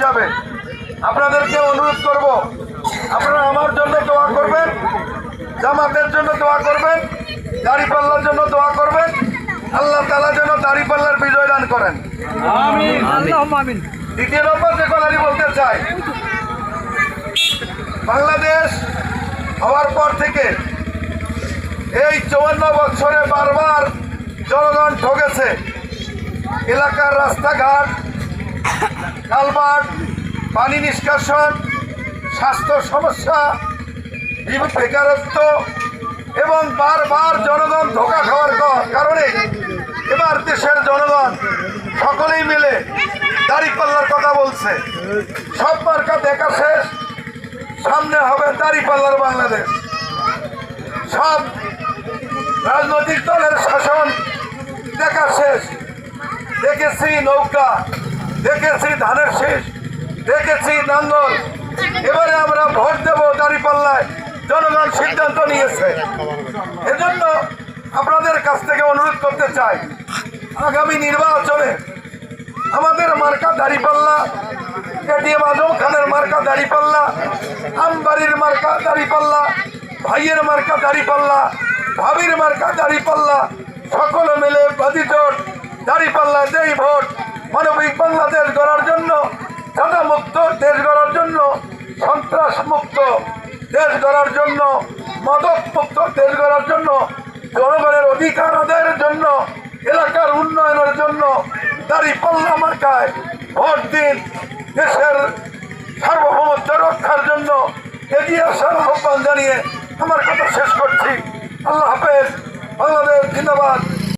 হিসাবে আপনাদেরকে অনুরোধ করব আপনারা আমার জন্য দোয়া করবেন জামাতের জন্য দোয়া করবেন দাড়িপাল্লার জন্য দোয়া করবেন আল্লাহ তালা যেন দাড়িপাল্লার বিজয় দান করেন। দ্বিতীয় নম্বর যে কথাটি বলতে চাই বাংলাদেশ হওয়ার পর থেকে এই চৌয়ান্ন বছরে বারবার জনগণ ঠকেছে এলাকার রাস্তাঘাট কালবাট পানি নিষ্কাশন, স্বাস্থ্য সমস্যা বেকারত্ব এবং বারবার জনগণ ধোকা খাওয়ার কারণে এবার দেশের জনগণ সকলেই মিলে দাড়িপাল্লার কথা বলছে। সব মার্কা দেখা শেষ, সামনে হবে দাড়িপাল্লার বাংলাদেশ। সব রাজনৈতিক দলের শাসন দেখা শেষ। দেখেছি নৌকা। দেখেছি ধানের শীষ, দেখেছি নাঙ্গল। এবারে আমরা ভোট দেবো দাঁড়িপাল্লায়। জনগণ সিদ্ধান্ত নিয়েছে। এজন্য আপনাদের কাছ থেকে অনুরোধ করতে চাই, আগামী নির্বাচনে আমাদের মার্কা দাঁড়িপাল্লা, এটিএম আজম খানের মার্কা দাঁড়িপাল্লা, আমবাড়ির মার্কা দাঁড়িপাল্লা, ভাইয়ের মার্কা দাঁড়িপাল্লা, ভাবির মার্কা দাঁড়িপাল্লা, সকলে মিলে বাদি জোট দাঁড়িপাল্লা দেই ভোট। মানবিক বাংলাদেশ গড়ার জন্য সাদা মুক্ত দেশ গড়ার জন্য সন্ত্রাস মুক্ত দেশ গড়ার জন্য মাদক মুক্ত দেশ গড়ার জন্য, জনগণের অধিকার আদায়ের জন্য, এলাকার উন্নয়নের জন্য দাড়ি পাল্লা মার্কায় ভোট দিন, দেশের সার্বভৌমত্ব রক্ষার জন্য এগিয়ে আসার আহ্বান জানিয়ে আমার কথা শেষ করছি। আল্লাহ হাফেজ, বাংলাদেশ জিন্দাবাদ।